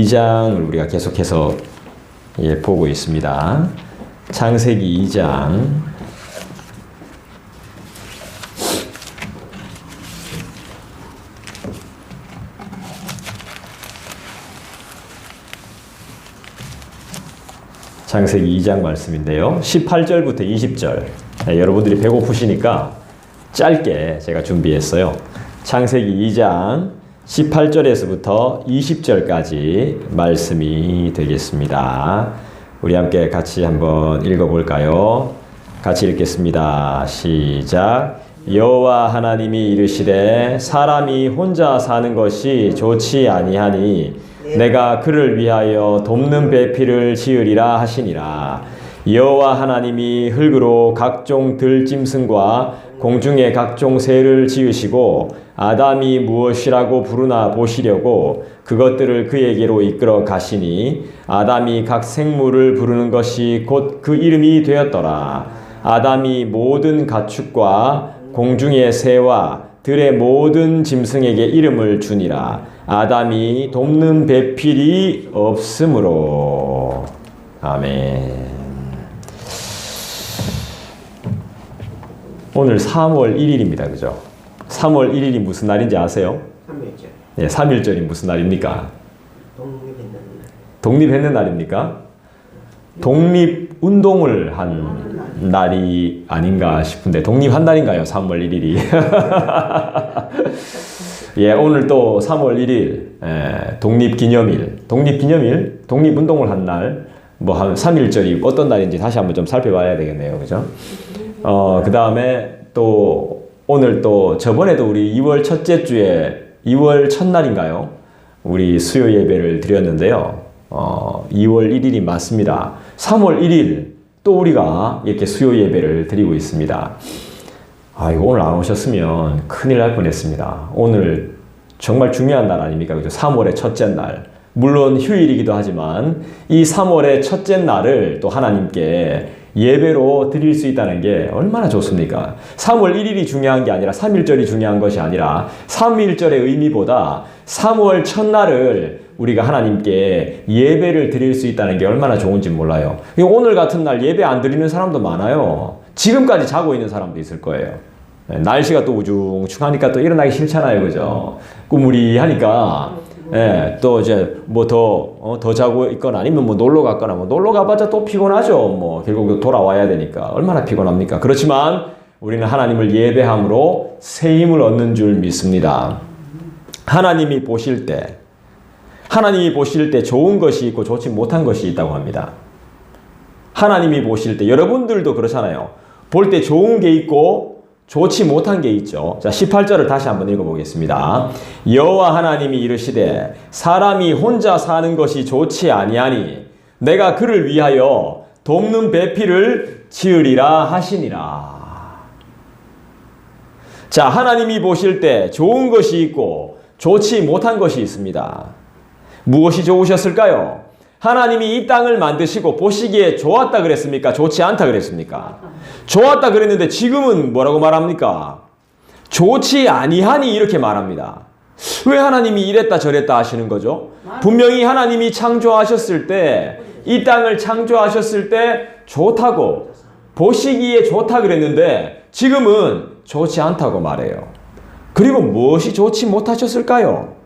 2장을 우리가 계속해서 예, 보고 있습니다. 창세기 2장 창세기 2장 말씀인데요. 18절부터 20절. 네, 여러분들이 배고프시니까 짧게 제가 준비했어요. 창세기 2장 18절에서부터 20절까지 말씀이 되겠습니다. 우리 함께 같이 한번 읽어볼까요? 같이 읽겠습니다. 시작. 여호와 하나님이 이르시되 사람이 혼자 사는 것이 좋지 아니하니 내가 그를 위하여 돕는 배필을 지으리라 하시니라. 여호와 하나님이 흙으로 각종 들짐승과 공중의 각종 새를 지으시고 아담이 무엇이라고 부르나 보시려고 그것들을 그에게로 이끌어 가시니 아담이 각 생물을 부르는 것이 곧 그 이름이 되었더라. 아담이 모든 가축과 공중의 새와 들의 모든 짐승에게 이름을 주니라. 아담이 돕는 배필이 없으므로. 아멘. 오늘 3월 1일입니다. 그죠? 3월 1일이 무슨 날인지 아세요? 3일째 네, 3일절이 무슨 날입니까? 독립했는 날 독립했는 날입니까? 독립운동을 한 날이 아닌가 싶은데 독립한 날인가요? 3월 1일이. 예, 오늘 또 3월 1일 예, 독립기념일, 독립기념일, 독립운동을 한 날, 뭐 한 3일절이 어떤 날인지 다시 한번 좀 살펴봐야 되겠네요. 그죠? 어, 그 다음에 또 오늘 또 저번에도 우리 2월 첫째 주에 2월 첫날인가요? 우리 수요 예배를 드렸는데요. 어, 2월 1일이 맞습니다. 3월 1일 또 우리가 이렇게 수요 예배를 드리고 있습니다. 아, 이거 오늘 안 오셨으면 큰일 날 뻔했습니다. 오늘 정말 중요한 날 아닙니까? 그죠? 3월의 첫째 날. 물론 휴일이기도 하지만 이 3월의 첫째 날을 또 하나님께 예배로 드릴 수 있다는 게 얼마나 좋습니까? 3월 1일이 중요한 게 아니라 3일절이 중요한 것이 아니라 3일절의 의미보다 3월 첫날을 우리가 하나님께 예배를 드릴 수 있다는 게 얼마나 좋은지 몰라요. 오늘 같은 날 예배 안 드리는 사람도 많아요. 지금까지 자고 있는 사람도 있을 거예요. 네, 날씨가 또 우중충하니까 또 일어나기 싫잖아요. 그죠? 꾸무리하니까 예, 또 이제 뭐 더, 어, 더 자고 있거나 아니면 뭐 놀러 갔거나 뭐 놀러 가봤자 또 피곤하죠. 뭐 결국 돌아와야 되니까. 얼마나 피곤합니까? 그렇지만 우리는 하나님을 예배함으로 새 힘을 얻는 줄 믿습니다. 하나님이 보실 때, 하나님이 보실 때 좋은 것이 있고 좋지 못한 것이 있다고 합니다. 하나님이 보실 때, 여러분들도 그렇잖아요. 볼 때 좋은 게 있고 좋지 못한 게 있죠. 자, 18절을 다시 한번 읽어보겠습니다. 여호와 하나님이 이르시되 사람이 혼자 사는 것이 좋지 아니하니 내가 그를 위하여 돕는 배필을 지으리라 하시니라. 자, 하나님이 보실 때 좋은 것이 있고 좋지 못한 것이 있습니다. 무엇이 좋으셨을까요? 하나님이 이 땅을 만드시고 보시기에 좋았다 그랬습니까? 좋지 않다 그랬습니까? 좋았다 그랬는데 지금은 뭐라고 말합니까? 좋지 아니하니 이렇게 말합니다. 왜 하나님이 이랬다 저랬다 하시는 거죠? 분명히 하나님이 창조하셨을 때, 이 땅을 창조하셨을 때 좋다고, 보시기에 좋다 그랬는데 지금은 좋지 않다고 말해요. 그리고 무엇이 좋지 못하셨을까요?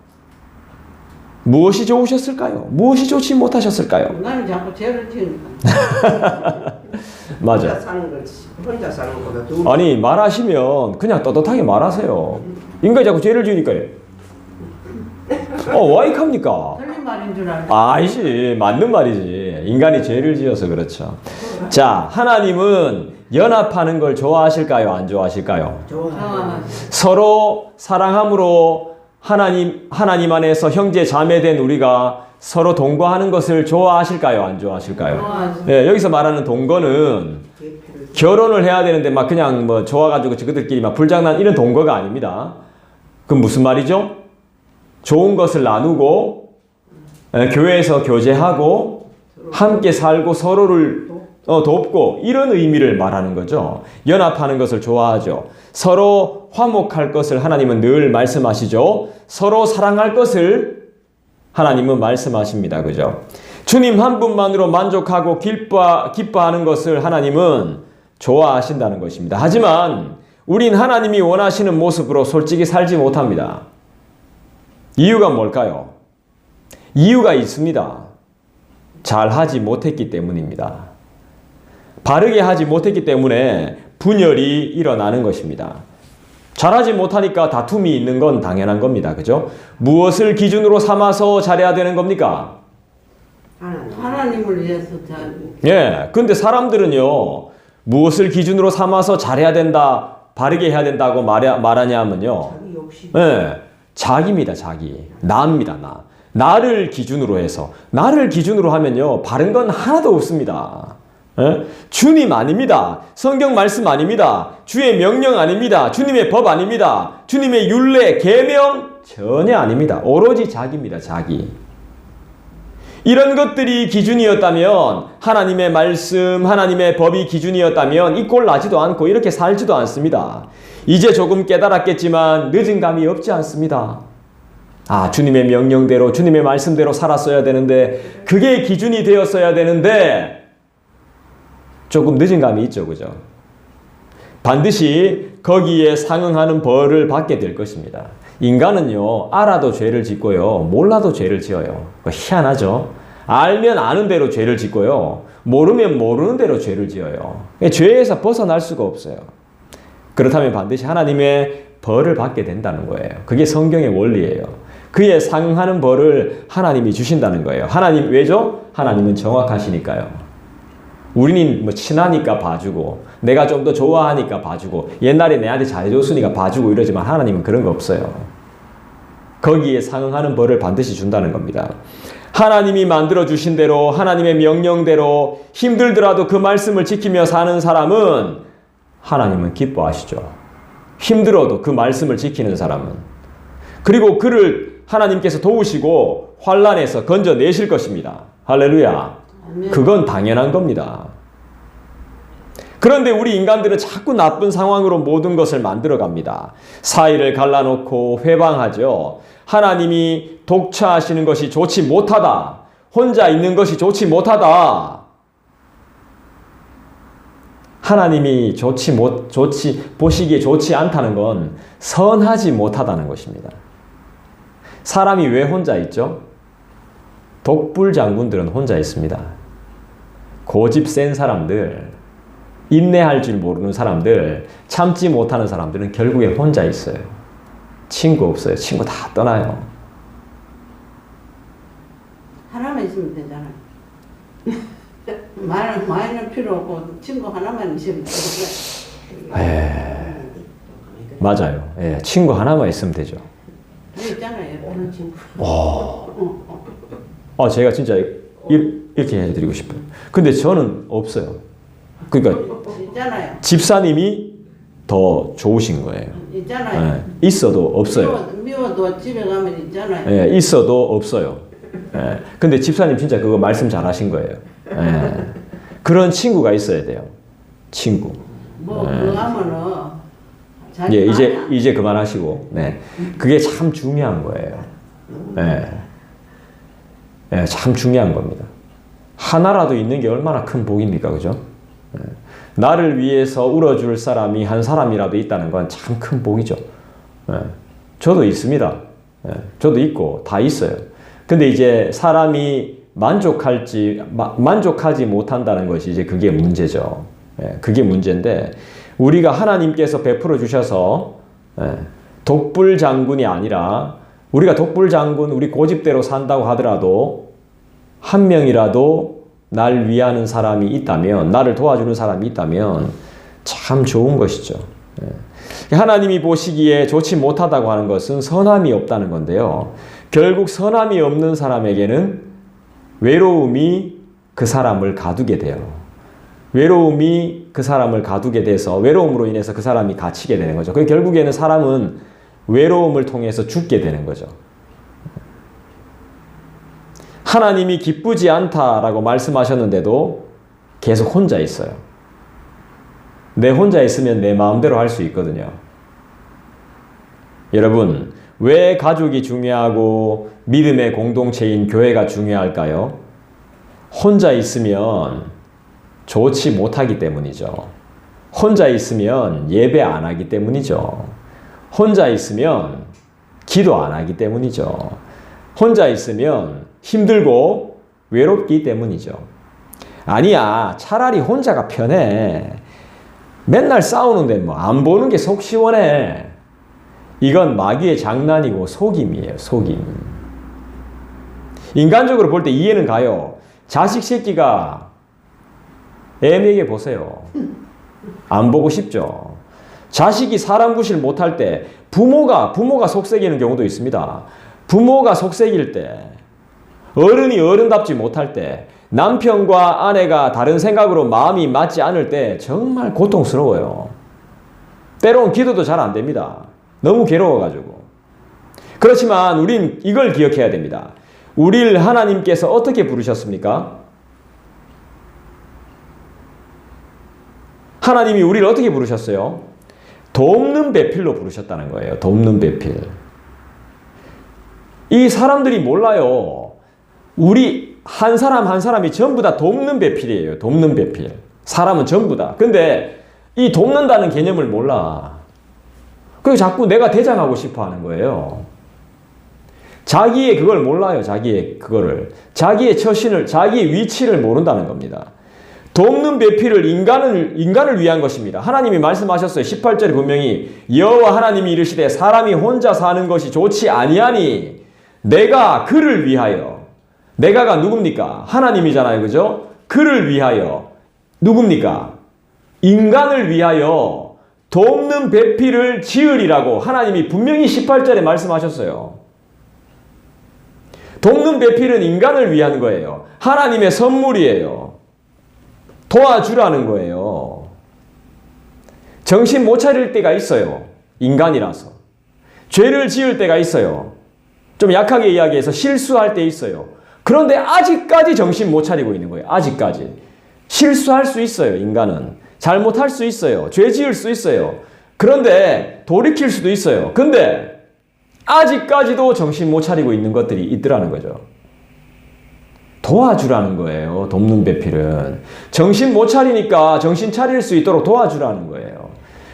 무엇이 좋으셨을까요? 무엇이 좋지 못하셨을까요? 나는 자꾸 죄를 지으니까 맞아. 혼자 사는 걸 혼자 사는 두 아니 말하시면 그냥 떳떳하게 말하세요. 인간이 자꾸 죄를 지으니까요. 어 와이캅니까? 틀린 말인 줄 알고 아니지 맞는 말이지. 인간이 죄를 지어서 그렇죠. 자 하나님은 연합하는 걸 좋아하실까요? 안 좋아하실까요? 좋아 아, 서로 사랑함으로 하나님 하나님 안에서 형제 자매된 우리가 서로 동거하는 것을 좋아하실까요? 안 좋아하실까요? 네, 여기서 말하는 동거는 결혼을 해야 되는데 막 그냥 뭐 좋아가지고 그들끼리 막 불장난 이런 동거가 아닙니다. 그럼 무슨 말이죠? 좋은 것을 나누고 에, 교회에서 교제하고 함께 살고 서로를 어, 돕고 이런 의미를 말하는 거죠. 연합하는 것을 좋아하죠. 서로 화목할 것을 하나님은 늘 말씀하시죠. 서로 사랑할 것을 하나님은 말씀하십니다. 그죠? 주님 한 분만으로 만족하고 기뻐, 기뻐하는 것을 하나님은 좋아하신다는 것입니다. 하지만 우린 하나님이 원하시는 모습으로 솔직히 살지 못합니다. 이유가 뭘까요? 이유가 있습니다. 잘 하지 못했기 때문입니다. 바르게 하지 못했기 때문에 분열이 일어나는 것입니다. 잘하지 못하니까 다툼이 있는 건 당연한 겁니다. 그죠? 무엇을 기준으로 삼아서 잘해야 되는 겁니까? 하나님. 하나님을 위해서 잘 예. 근데 사람들은요, 무엇을 기준으로 삼아서 잘해야 된다, 바르게 해야 된다고 말하, 말하냐면요. 자기. 예. 자기입니다, 자기. 나입니다, 나. 나를 기준으로 해서. 나를 기준으로 하면요, 바른 건 하나도 없습니다. 예? 주님 아닙니다. 성경 말씀 아닙니다. 주의 명령 아닙니다. 주님의 법 아닙니다. 주님의 율례, 계명 전혀 아닙니다. 오로지 자기입니다, 자기. 이런 것들이 기준이었다면 하나님의 말씀, 하나님의 법이 기준이었다면 이 꼴 나지도 않고 이렇게 살지도 않습니다. 이제 조금 깨달았겠지만 늦은 감이 없지 않습니다. 아, 주님의 명령대로, 주님의 말씀대로 살았어야 되는데, 그게 기준이 되었어야 되는데, 조금 늦은 감이 있죠, 그죠? 반드시 거기에 상응하는 벌을 받게 될 것입니다. 인간은요, 알아도 죄를 짓고요, 몰라도 죄를 지어요. 희한하죠? 알면 아는 대로 죄를 짓고요, 모르면 모르는 대로 죄를 지어요. 죄에서 벗어날 수가 없어요. 그렇다면 반드시 하나님의 벌을 받게 된다는 거예요. 그게 성경의 원리예요. 그에 상응하는 벌을 하나님이 주신다는 거예요. 하나님 왜죠? 하나님은 정확하시니까요. 우리는 뭐 친하니까 봐주고 내가 좀 더 좋아하니까 봐주고 옛날에 내한테 잘해줬으니까 봐주고 이러지만 하나님은 그런 거 없어요. 거기에 상응하는 벌을 반드시 준다는 겁니다. 하나님이 만들어 주신 대로 하나님의 명령대로 힘들더라도 그 말씀을 지키며 사는 사람은 하나님은 기뻐하시죠. 힘들어도 그 말씀을 지키는 사람은 그리고 그를 하나님께서 도우시고 환란에서 건져내실 것입니다. 할렐루야. 그건 당연한 겁니다. 그런데 우리 인간들은 자꾸 나쁜 상황으로 모든 것을 만들어 갑니다. 사이를 갈라놓고 회방하죠. 하나님이 독차하시는 것이 좋지 못하다. 혼자 있는 것이 좋지 못하다. 하나님이 좋지 못, 좋지, 보시기에 좋지 않다는 건 선하지 못하다는 것입니다. 사람이 왜 혼자 있죠? 독불 장군들은 혼자 있습니다. 고집 센 사람들, 인내할 줄 모르는 사람들, 참지 못하는 사람들은 결국에 혼자 있어요. 친구 없어요. 친구 다 떠나요. 하나만 있으면 되잖아. 말 많이는 필요 없고 친구 하나만 있으면 되잖아. 에, 맞아요. 예, 친구 하나만 있으면 되죠. 있잖아요. 오는 친구. 아, 제가 진짜 이- 이렇게 해드리고 싶어요. 근데 저는 없어요. 그러니까 있잖아요. 집사님이 더 좋으신 거예요. 있잖아요. 예, 있어도 없어요. 미워, 미워도 집에 가면 있잖아요. 예, 있어도 없어요. 예, 근데 집사님 진짜 그거 말씀 잘 하신 거예요. 예, 그런 친구가 있어야 돼요. 친구. 뭐 그거 하면은 잘 예, 이제? 이제 그만하시고, 네, 그게 참 중요한 거예요. 예, 예, 참 중요한 겁니다. 하나라도 있는 게 얼마나 큰 복입니까, 그죠? 예. 나를 위해서 울어줄 사람이 한 사람이라도 있다는 건 참 큰 복이죠. 예. 저도 있습니다. 예. 저도 있고 다 있어요. 근데 이제 사람이 만족할지 마- 만족하지 못한다는 것이 이제 그게 문제죠. 예. 그게 문제인데 우리가 하나님께서 베풀어 주셔서 예. 독불 장군이 아니라 우리가 독불 장군 우리 고집대로 산다고 하더라도 한 명이라도 날 위하는 사람이 있다면, 나를 도와주는 사람이 있다면 참 좋은 것이죠. 예. 하나님이 보시기에 좋지 못하다고 하는 것은 선함이 없다는 건데요. 결국 선함이 없는 사람에게는 외로움이 그 사람을 가두게 돼요. 외로움이 그 사람을 가두게 돼서 외로움으로 인해서 그 사람이 갇히게 되는 거죠. 그 결국에는 사람은 외로움을 통해서 죽게 되는 거죠. 하나님이 기쁘지 않다라고 말씀하셨는데도 계속 혼자 있어요. 내 혼자 있으면 내 마음대로 할 수 있거든요. 여러분, 왜 가족이 중요하고 믿음의 공동체인 교회가 중요할까요? 혼자 있으면 좋지 못하기 때문이죠. 혼자 있으면 예배 안 하기 때문이죠. 혼자 있으면 기도 안 하기 때문이죠. 혼자 있으면 힘들고 외롭기 때문이죠. 아니야, 차라리 혼자가 편해. 맨날 싸우는데 뭐 안 보는 게 속 시원해. 이건 마귀의 장난이고 속임이에요, 속임. 인간적으로 볼 때 이해는 가요. 자식 새끼가 애매하게 보세요. 안 보고 싶죠. 자식이 사람 구실 못할 때 부모가 부모가 속색이는 경우도 있습니다. 부모가 속색일 때 어른이 어른답지 못할 때 남편과 아내가 다른 생각으로 마음이 맞지 않을 때 정말 고통스러워요. 때로는 기도도 잘 안 됩니다. 너무 괴로워가지고. 그렇지만 우린 이걸 기억해야 됩니다. 우리를 하나님께서 어떻게 부르셨습니까? 하나님이 우리를 어떻게 부르셨어요? 돕는 배필로 부르셨다는 거예요. 돕는 배필. 이 사람들이 몰라요. 우리 한 사람 한 사람이 전부 다 돕는 배필이에요. 돕는 배필. 사람은 전부 다. 근데 이 돕는다는 개념을 몰라. 그리고 자꾸 내가 대장하고 싶어 하는 거예요. 자기의 그걸 몰라요. 자기의 그거를. 자기의 처신을, 자기의 위치를 모른다는 겁니다. 돕는 배필을 인간을 인간을 위한 것입니다. 하나님이 말씀하셨어요. 18절에 분명히 여호와 하나님이 이르시되 사람이 혼자 사는 것이 좋지 아니하니 내가 그를 위하여 내가가 누굽니까? 하나님이잖아요. 그죠? 그를 위하여 누굽니까? 인간을 위하여 돕는 배필을 지으리라고 하나님이 분명히 18절에 말씀하셨어요. 돕는 배필은 인간을 위한 거예요. 하나님의 선물이에요. 도와주라는 거예요. 정신 못 차릴 때가 있어요. 인간이라서. 죄를 지을 때가 있어요. 좀 약하게 이야기해서 실수할 때 있어요. 그런데 아직까지 정신 못 차리고 있는 거예요. 아직까지. 실수할 수 있어요, 인간은. 잘못할 수 있어요. 죄 지을 수 있어요. 그런데 돌이킬 수도 있어요. 근데 아직까지도 정신 못 차리고 있는 것들이 있더라는 거죠. 도와주라는 거예요. 돕는 배필은. 정신 못 차리니까 정신 차릴 수 있도록 도와주라는 거예요.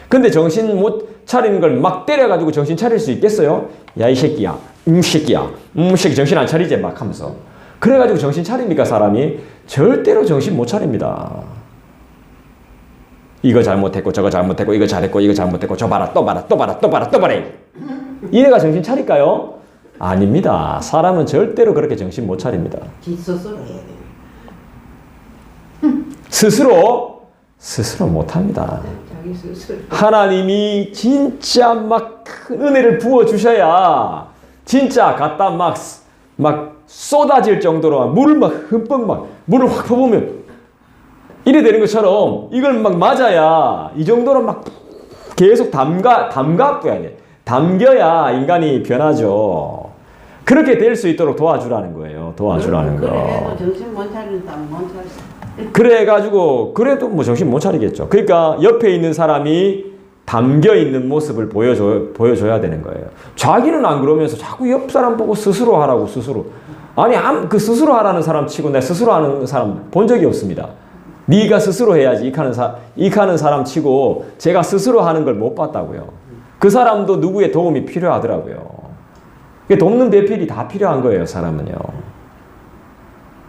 근데 정신 못 차리는 걸 막 때려가지고 정신 차릴 수 있겠어요? 야, 이 새끼야. 음, 새끼야. 음, 새끼 정신 안 차리지? 막 하면서. 그래가지고 정신 차립니까, 사람이? 절대로 정신 못 차립니다. 이거 잘못했고, 저거 잘못했고, 이거 잘했고, 이거 잘못했고, 저 봐라, 또 봐라, 또 봐라, 또 봐라, 또 봐라. 이래가 정신 차릴까요? 아닙니다. 사람은 절대로 그렇게 정신 못 차립니다. 지 스스로 해야 돼. 스스로 스스로 못 합니다. 자기 스스로. 하나님이 진짜 막큰 은혜를 부어 주셔야 진짜 갖다 막 막 쏟아질 정도로 물을 막 흠뻑 막 물을 확 퍼부으면 이래 되는 것처럼 이걸 막 맞아야 이 정도로 막 계속 담가 돼. 담겨야 인간이 변하죠. 그렇게 될 수 있도록 도와주라는 거예요. 도와주라는 거. 그래도 정신 못 차린다 못 차린다. 그래가지고 그래도 뭐 정신 못 차리겠죠. 그러니까 옆에 있는 사람이 담겨 있는 모습을 보여줘 보여줘야 되는 거예요. 자기는 안 그러면서 자꾸 옆 사람 보고 스스로 하라고 스스로. 아니 암- 그 스스로 하라는 사람 치고 내 스스로 하는 사람 본 적이 없습니다. 네가 스스로 해야지 이카는 사 이카는 사람 치고 제가 스스로 하는 걸 못 봤다고요. 그 사람도 누구의 도움이 필요하더라고요. 이게 돕는 배필이 다 필요한 거예요, 사람은요.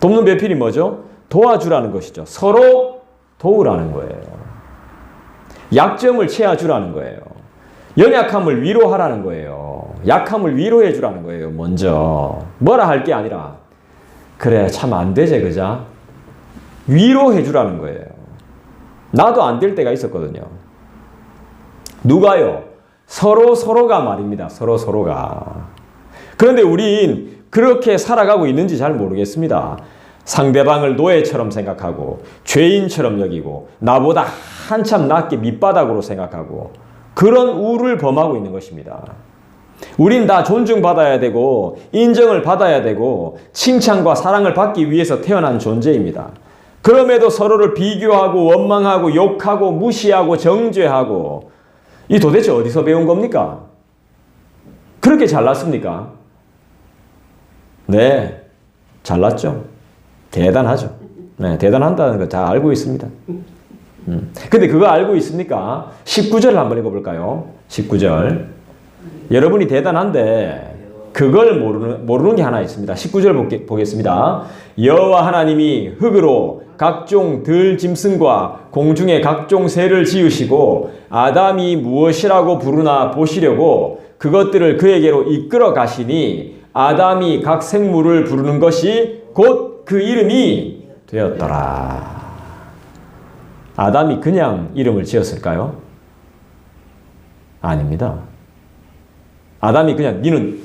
돕는 배필이 뭐죠? 도와주라는 것이죠. 서로 도우라는 거예요. 약점을 채워주라는 거예요. 연약함을 위로하라는 거예요. 약함을 위로해 주라는 거예요, 먼저. 뭐라 할 게 아니라, 그래, 참 안 되지, 그자? 위로해 주라는 거예요. 나도 안 될 때가 있었거든요. 누가요? 서로 서로가 말입니다. 서로 서로가. 그런데 우린 그렇게 살아가고 있는지 잘 모르겠습니다. 상대방을 노예처럼 생각하고 죄인처럼 여기고 나보다 한참 낮게 밑바닥으로 생각하고 그런 우를 범하고 있는 것입니다. 우린 다 존중받아야 되고 인정을 받아야 되고 칭찬과 사랑을 받기 위해서 태어난 존재입니다. 그럼에도 서로를 비교하고 원망하고 욕하고 무시하고 정죄하고 이 도대체 어디서 배운 겁니까? 그렇게 잘났습니까? 네, 잘났죠. 대단하죠. 네, 대단한다는 거 다 알고 있습니다. 음. 근데 그거 알고 있습니까? 19절을 한번 읽어볼까요? 19절. 여러분이 대단한데 그걸 모르는 모르는 게 하나 있습니다. 19절 보게, 보겠습니다. 여호와 하나님이 흙으로 각종 들 짐승과 공중의 각종 새를 지으시고 아담이 무엇이라고 부르나 보시려고 그것들을 그에게로 이끌어 가시니 아담이 각 생물을 부르는 것이 곧 그 이름이 되었더라. 아담이 그냥 이름을 지었을까요? 아닙니다. 아담이 그냥 니는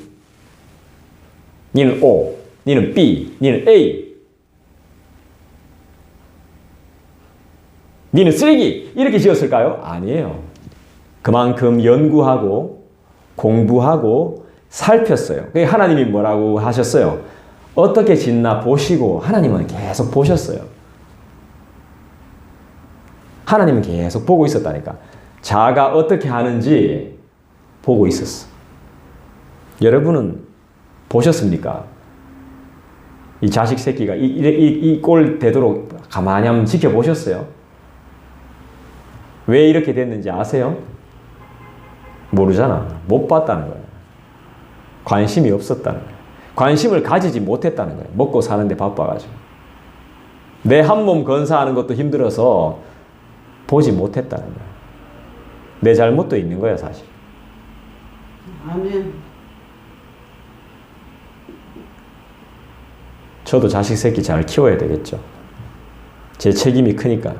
니는 O, 니는 B, 니는 A, 니는 쓰레기 이렇게 지었을까요? 아니에요. 그만큼 연구하고 공부하고 살폈어요. 하나님이 뭐라고 하셨어요? 어떻게 짓나 보시고 하나님은 계속 보셨어요. 하나님은 계속 보고 있었다니까. 자가 어떻게 하는지 보고 있었어. 여러분은 보셨습니까? 이 자식 새끼가 이꼴 되도록 가만히 한번 지켜보셨어요? 왜 이렇게 됐는지 아세요? 모르잖아. 못 봤다는 거예요. 관심이 없었다는 거예요. 관심을 가지지 못했다는 거예요. 먹고 사는데 바빠가지고. 내 한 몸 건사하는 것도 힘들어서 보지 못했다는 거예요. 내 잘못도 있는 거야, 사실. 아멘. 저도 자식 새끼 잘 키워야 되겠죠. 제 책임이 크니까.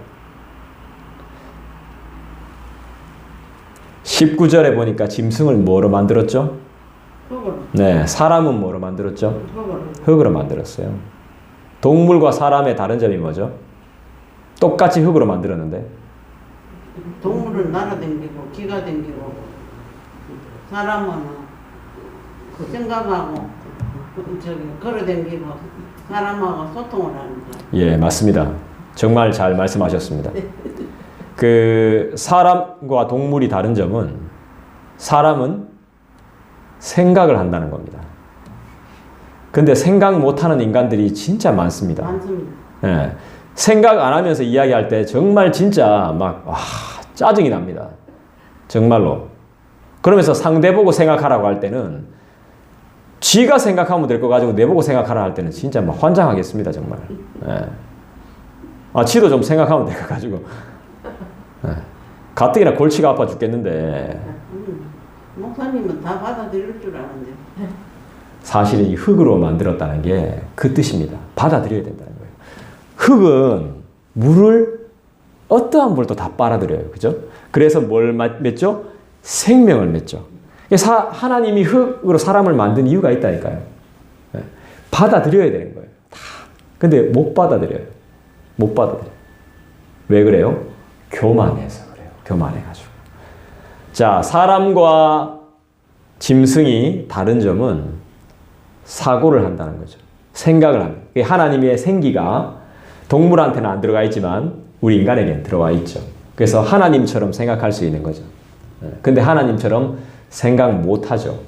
19절에 보니까 짐승을 뭐로 만들었죠? 네, 사람은 뭐로 만들었죠? 흙으로. 흙으로 만들었어요. 동물과 사람의 다른 점이 뭐죠? 똑같이 흙으로 만들었는데 동물은 날아다니고 기가 다니고 사람은 그 생각하고 저기 걸어다니고 사람하고 소통을 하는 거. 예, 맞습니다. 정말 잘 말씀하셨습니다. 그 사람과 동물이 다른 점은 사람은 생각을 한다는 겁니다. 근데 생각 못하는 인간들이 진짜 많습니다. 많습니다. 예, 생각 안 하면서 이야기할 때 정말 진짜 막 와, 짜증이 납니다. 정말로. 그러면서 상대 보고 생각하라고 할 때는 쥐가 생각하면 될 거 가지고 내 보고 생각하라 할 때는 진짜 막 환장하겠습니다 정말. 예. 아 쥐도 좀 생각하면 될 거 가지고. 예. 가뜩이나 골치가 아파 죽겠는데 음, 목사님은 다 받아들일 줄 아는데. 사실은 이 흙으로 만들었다는 게 그 뜻입니다. 받아들여야 된다는 거예요. 흙은 물을 어떠한 물도 다 빨아들여요. 그죠? 그래서 뭘 마- 맺죠? 생명을 맺죠. 사, 하나님이 흙으로 사람을 만든 이유가 있다니까요. 예. 받아들여야 되는 거예요. 다. 근데 못 받아들여요. 못 받아들여요. 왜 그래요? 교만해서 그래요. 교만해가지고. 자, 사람과 짐승이 다른 점은 사고를 한다는 거죠. 생각을 합니다. 하나님의 생기가 동물한테는 안 들어가 있지만 우리 인간에게는 들어와 있죠. 그래서 하나님처럼 생각할 수 있는 거죠. 예. 근데 하나님처럼 생각 못 하죠.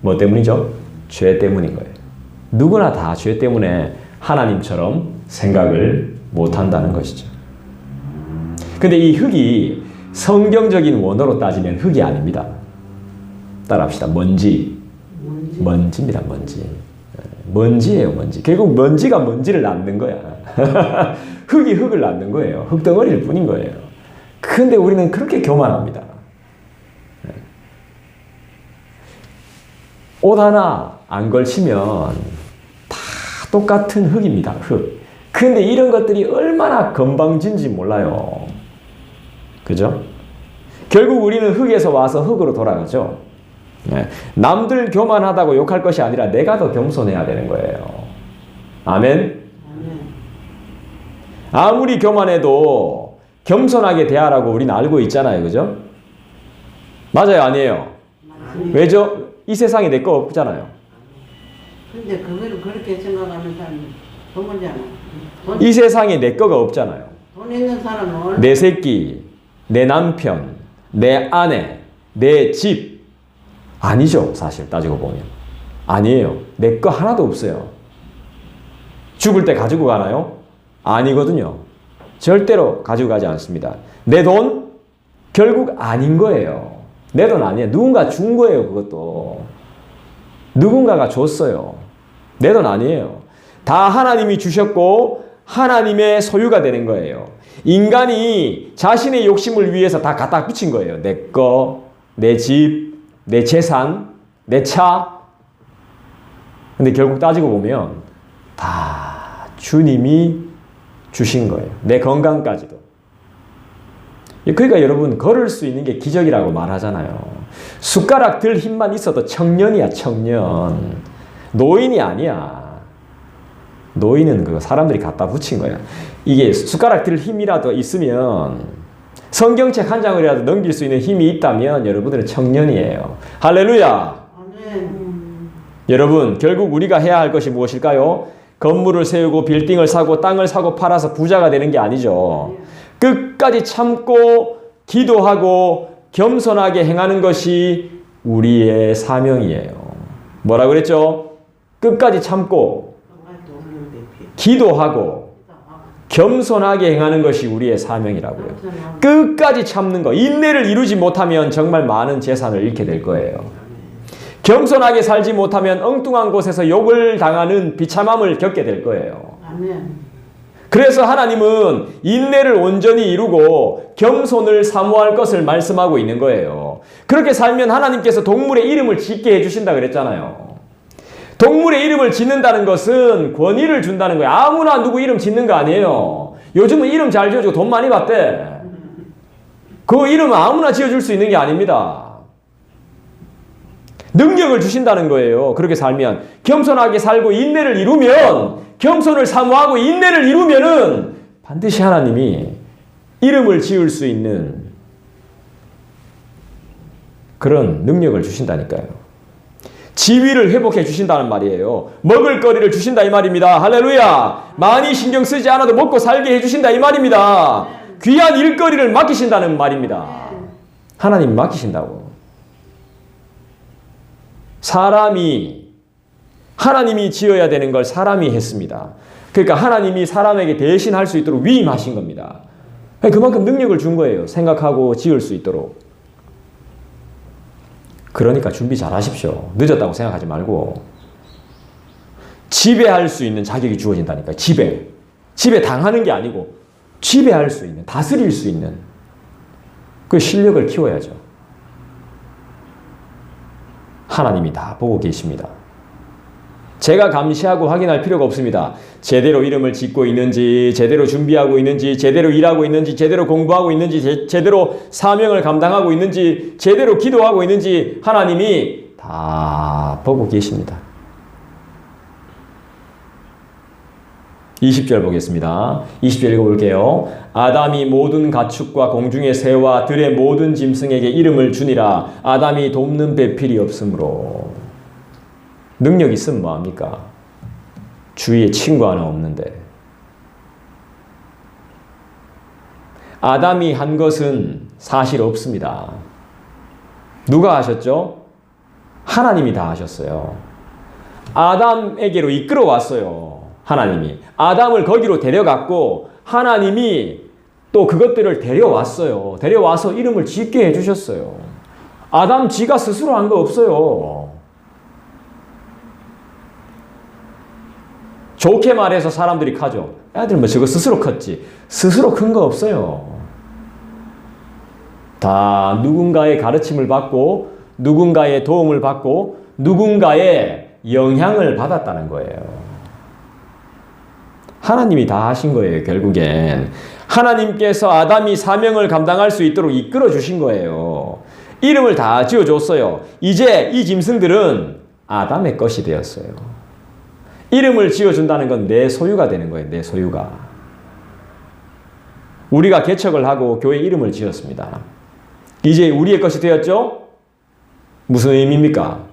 뭐 때문이죠? 죄 때문인 거예요. 누구나 다 죄 때문에 하나님처럼 생각을 못 한다는 것이죠. 근데 이 흙이 성경적인 원어로 따지면 흙이 아닙니다. 따라합시다. 먼지. 뭔지. 먼지 입니다, 먼지. 예, 먼지예요, 먼지. 결국 먼지가 먼지를 낳는 거야. 흙이 흙을 낳는 거예요. 흙덩어리일 뿐인 거예요. 근데 우리는 그렇게 교만합니다. 예. 옷 하나 안 걸치면 다 똑같은 흙입니다, 흙. 근데 이런 것들이 얼마나 건방진지 몰라요. 그죠? 결국 우리는 흙에서 와서 흙으로 돌아가죠. 예. 남들 교만하다고 욕할 것이 아니라 내가 더 겸손해야 되는 거예요. 아멘. 아무리 교만해도 겸손하게 대하라고 우리는 알고 있잖아요. 그죠? 맞아요, 아니에요? 맞습니다. 왜죠? 이 세상에 내 거 없잖아요. 근데 그거를 그렇게 생각하는 사람이. 돈, 이 세상에 내 거가 없잖아요. 돈 있는 사람은 내 새끼, 내 남편, 내 아내, 내 집, 아니죠, 사실 따지고 보면. 아니에요. 내 거 하나도 없어요. 죽을 때 가지고 가나요? 아니거든요. 절대로 가지고 가지 않습니다. 내 돈? 결국 아닌 거예요. 내 돈 아니에요. 누군가 준 거예요, 그것도. 누군가가 줬어요. 내 돈 아니에요. 다 하나님이 주셨고, 하나님의 소유가 되는 거예요. 인간이 자신의 욕심을 위해서 다 갖다 붙인 거예요. 내 거, 내 집, 내 재산, 내 차. 근데 결국 따지고 보면 다 주님이 주신 거예요. 내 건강까지도. 그러니까 여러분 걸을 수 있는 게 기적이라고 말하잖아요. 숟가락 들 힘만 있어도 청년이야 청년. 노인이 아니야. 노인은 그 사람들이 갖다 붙인 거야. 이게 숟가락 들 힘이라도 있으면 성경책 한 장이라도 넘길 수 있는 힘이 있다면 여러분들은 청년이에요. 할렐루야. 아멘. 여러분, 결국 우리가 해야 할 것이 무엇일까요? 건물을 세우고 빌딩을 사고 땅을 사고 팔아서 부자가 되는 게 아니죠. 끝까지 참고 기도하고 겸손하게 행하는 것이 우리의 사명이에요. 뭐라 그랬죠? 끝까지 참고 기도하고 겸손하게 행하는 것이 우리의 사명이라고요. 끝까지 참는 거, 인내를 이루지 못하면 정말 많은 재산을 잃게 될 거예요. 겸손하게 살지 못하면 엉뚱한 곳에서 욕을 당하는 비참함을 겪게 될 거예요. 그래서 하나님은 인내를 온전히 이루고 겸손을 사모할 것을 말씀하고 있는 거예요. 그렇게 살면 하나님께서 동물의 이름을 짓게 해주신다 그랬잖아요. 동물의 이름을 짓는다는 것은 권위를 준다는 거예요. 아무나 누구 이름 짓는 거 아니에요. 요즘은 이름 잘 지어주고 돈 많이 받대. 그 이름 아무나 지어줄 수 있는 게 아닙니다. 능력을 주신다는 거예요. 그렇게 살면 겸손하게 살고 인내를 이루면 겸손을 사모하고 인내를 이루면은 반드시 하나님이 이름을 지을 수 있는 그런 능력을 주신다니까요. 지위를 회복해 주신다는 말이에요. 먹을 거리를 주신다 이 말입니다. 할렐루야. 많이 신경 쓰지 않아도 먹고 살게 해 주신다 이 말입니다. 귀한 일거리를 맡기신다는 말입니다. 하나님 맡기신다고. 사람이 하나님이 지어야 되는 걸 사람이 했습니다. 그러니까 하나님이 사람에게 대신할 수 있도록 위임하신 겁니다. 그만큼 능력을 준 거예요. 생각하고 지을 수 있도록. 그러니까 준비 잘 하십시오. 늦었다고 생각하지 말고. 지배할 수 있는 자격이 주어진다니까. 지배. 지배 당하는 게 아니고 지배할 수 있는, 다스릴 수 있는 그 실력을 키워야죠. 하나님이 다 보고 계십니다. 제가 감시하고 확인할 필요가 없습니다. 제대로 이름을 짓고 있는지, 제대로 준비하고 있는지, 제대로 일하고 있는지, 제대로 공부하고 있는지, 제, 제대로 사명을 감당하고 있는지, 제대로 기도하고 있는지 하나님이 다 보고 계십니다. 20절 보겠습니다. 20절 읽어볼게요. 아담이 모든 가축과 공중의 새와 들의 모든 짐승에게 이름을 주니라. 아담이 돕는 배필이 없으므로. 능력 있으면 뭐합니까? 주위에 친구 하나 없는데. 아담이 한 것은 사실 없습니다. 누가 하셨죠? 하나님이 다 하셨어요. 아담에게로 이끌어 왔어요. 하나님이. 아담을 거기로 데려갔고, 하나님이 또 그것들을 데려왔어요. 데려와서 이름을 짓게 해주셨어요. 아담 지가 스스로 한 거 없어요. 좋게 말해서 사람들이 가죠. 애들 뭐 저거 스스로 컸지. 스스로 큰 거 없어요. 다 누군가의 가르침을 받고, 누군가의 도움을 받고, 누군가의 영향을 받았다는 거예요. 하나님이 다 하신 거예요, 결국엔. 하나님께서 아담이 사명을 감당할 수 있도록 이끌어 주신 거예요. 이름을 다 지어 줬어요. 이제 이 짐승들은 아담의 것이 되었어요. 이름을 지어 준다는 건 내 소유가 되는 거예요, 내 소유가. 우리가 개척을 하고 교회 이름을 지었습니다. 이제 우리의 것이 되었죠? 무슨 의미입니까?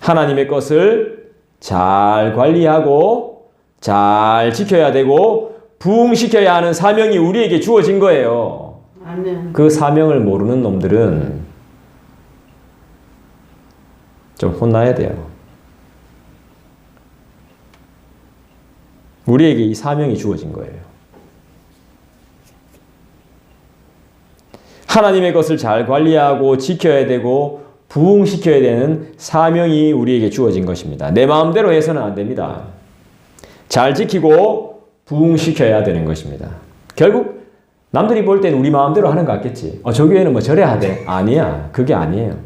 하나님의 것을 잘 관리하고 잘 지켜야 되고 부흥시켜야 하는 사명이 우리에게 주어진 거예요. 아멘. 그 사명을 모르는 놈들은 좀 혼나야 돼요. 우리에게 이 사명이 주어진 거예요. 하나님의 것을 잘 관리하고 지켜야 되고 부흥시켜야 되는 사명이 우리에게 주어진 것입니다. 내 마음대로 해서는 안 됩니다. 잘 지키고 부흥시켜야 되는 것입니다. 결국 남들이 볼 때는 우리 마음대로 하는 것 같겠지. 어, 저 교회는 뭐 저래야 하대. 아니야. 그게 아니에요.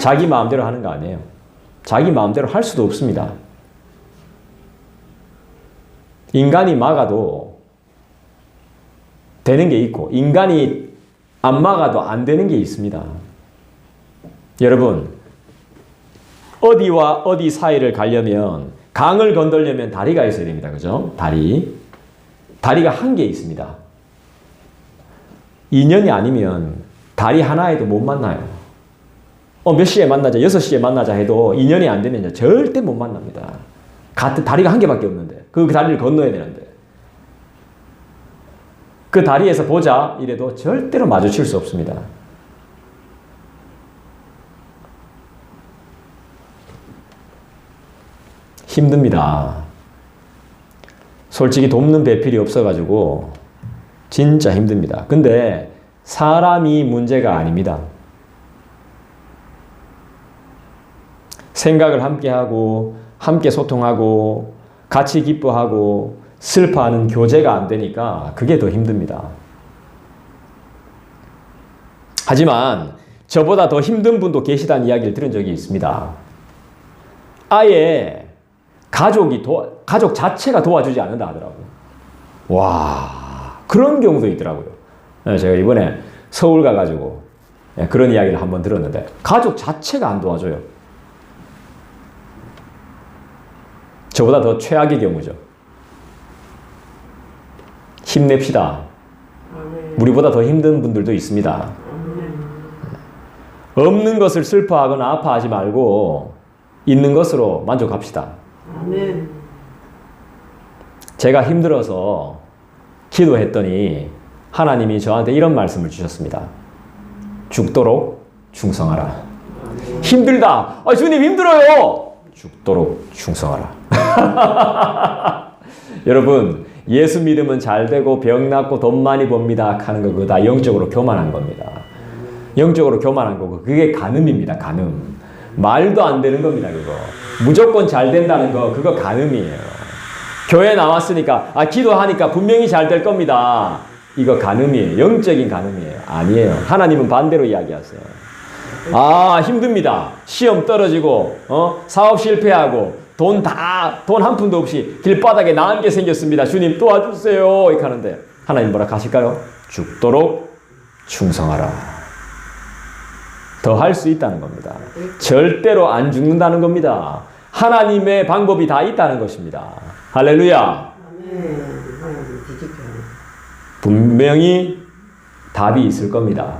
자기 마음대로 하는 거 아니에요. 자기 마음대로 할 수도 없습니다. 인간이 막아도 되는 게 있고, 인간이 안 막아도 안 되는 게 있습니다. 여러분, 어디와 어디 사이를 가려면, 강을 건들려면 다리가 있어야 됩니다. 그죠? 다리. 다리가 한 개 있습니다. 인연이 아니면 다리 하나에도 못 만나요. 어, 몇 시에 만나자, 6시에 만나자 해도 인연이 안 되면 절대 못 만납니다. 같은 다리가 한 개밖에 없는데 그 다리를 건너야 되는데 그 다리에서 보자 이래도 절대로 마주칠 수 없습니다. 힘듭니다. 솔직히 돕는 배필이 없어가지고 진짜 힘듭니다. 근데 사람이 문제가 아닙니다. 생각을 함께 하고 함께 소통하고 같이 기뻐하고 슬퍼하는 교제가 안 되니까 그게 더 힘듭니다. 하지만 저보다 더 힘든 분도 계시다는 이야기를 들은 적이 있습니다. 아예 가족이 도, 가족 자체가 도와주지 않는다 하더라고요. 와, 그런 경우도 있더라고요. 네, 제가 이번에 서울 가가지고 네, 그런 이야기를 한번 들었는데 가족 자체가 안 도와줘요. 저보다 더 최악의 경우죠. 힘냅시다. 우리보다 더 힘든 분들도 있습니다. 없는 것을 슬퍼하거나 아파하지 말고 있는 것으로 만족합시다. 제가 힘들어서 기도했더니 하나님이 저한테 이런 말씀을 주셨습니다. 죽도록 충성하라. 힘들다. 아, 주님 힘들어요. 죽도록 충성하라. 여러분, 예수 믿으면 잘 되고 병 낫고 돈 많이 법니다 하는 거 그거 다 영적으로 교만한 겁니다. 영적으로 교만한 거고 그게 간음입니다. 간음. 말도 안 되는 겁니다. 그거. 무조건 잘 된다는 거 그거 간음이에요. 교회 나왔으니까 아 기도하니까 분명히 잘 될 겁니다. 이거 간음이에요. 영적인 간음이에요. 아니에요. 하나님은 반대로 이야기하세요. 아 힘듭니다. 시험 떨어지고 어 사업 실패하고 돈 다 돈 한 푼도 없이 길바닥에 나은 게 생겼습니다. 주님 도와주세요. 이렇게 하는데 하나님 뭐라 하실까요? 죽도록 충성하라. 더 할 수 있다는 겁니다. 절대로 안 죽는다는 겁니다. 하나님의 방법이 다 있다는 것입니다. 할렐루야. 분명히 답이 있을 겁니다.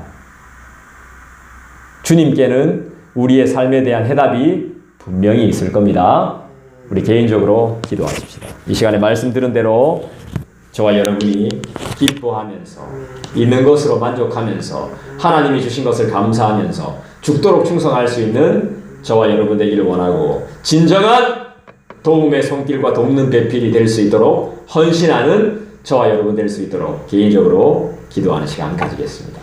주님께는 우리의 삶에 대한 해답이 분명히 있을 겁니다. 우리 개인적으로 기도하십시다. 이 시간에 말씀 들은 대로 저와 여러분이 기뻐하면서 있는 것으로 만족하면서 하나님이 주신 것을 감사하면서 죽도록 충성할 수 있는 저와 여러분 되기를 원하고 진정한 도움의 손길과 돕는 배필이 될 수 있도록 헌신하는 저와 여러분 될 수 있도록 개인적으로 기도하는 시간 가지겠습니다.